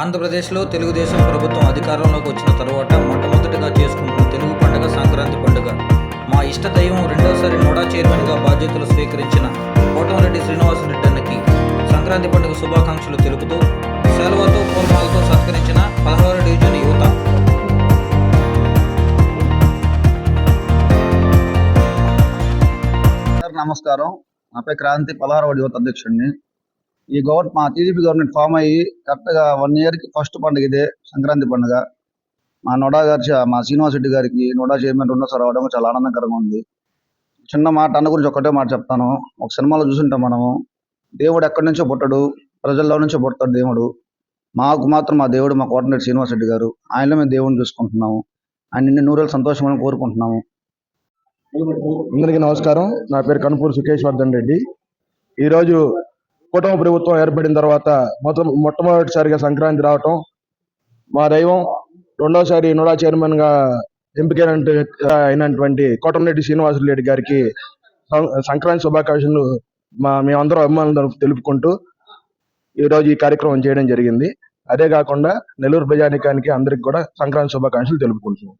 ఆంధ్రప్రదేశ్లో తెలుగుదేశం ప్రభుత్వం అధికారంలోకి వచ్చిన తరువాత మొట్టమొదటిగా చేసుకుంటున్న తెలుగు పండుగ సంక్రాంతి పండుగ. మా ఇష్ట దైవం రెండోసారి నోడా చైర్మన్గా బాధ్యతలు స్వీకరించిన కోటమరెడ్డి శ్రీనివాసరెడ్డి అన్నకి సంక్రాంతి పండుగ శుభాకాంక్షలు తెలుపుతూ సెలవుతో పూర్వాలతో సత్కరించిన పదహారు డివిజన్ యువత. సార్ నమస్కారం. నా పేరు క్రాంతి పదహారవ యువత అధ్యక్షుడిని. ఈ గవర్నమెంట్ మా టీడీపీ గవర్నమెంట్ ఫామ్ అయ్యి కరెక్ట్గా వన్ ఇయర్కి ఫస్ట్ పండుగ ఇదే సంక్రాంతి పండుగ. మా నోడా గారి మా శ్రీనివాస్ రెడ్డి గారికి నోడా చైర్మన్ రెండోసారి అవడం చాలా ఆనందకరంగా ఉంది. చిన్న మాట అన్న గురించి ఒకటే మాట చెప్తాను. ఒక సినిమాలో చూసుంటాం మనము. దేవుడు ఎక్కడి నుంచో పుట్టడు ప్రజల్లో నుంచో పుడతాడు దేవుడు. మాకు మాత్రం మా దేవుడు మా కోటనేటి శ్రీనివాస్ రెడ్డి గారు. ఆయనలో మేము దేవుడిని చూసుకుంటున్నాము. ఆయన నిన్న నూరేళ్ళు సంతోషమని కోరుకుంటున్నాము. అందరికీ నమస్కారం. నా పేరు కనుపూరు సుకేశ్వర్ధన్ రెడ్డి. ఈరోజు కుటుంబ ప్రభుత్వం ఏర్పడిన తర్వాత మొత్తం మొట్టమొదటిసారిగా సంక్రాంతి రావటం. మా దైవం రెండోసారి నోడా చైర్మన్గా ఎంపికైన అయినటువంటి కోటంరెడ్డి శ్రీనివాసరెడ్డి గారికి సంక్రాంతి శుభాకాంక్షలు మా మేమందరం అభిమానులు తెలుపుకుంటూ ఈరోజు ఈ కార్యక్రమం చేయడం జరిగింది. అదే కాకుండా నెల్లూరు ప్రజానికానికి అందరికి కూడా సంక్రాంతి శుభాకాంక్షలు తెలుపుకుంటున్నాం.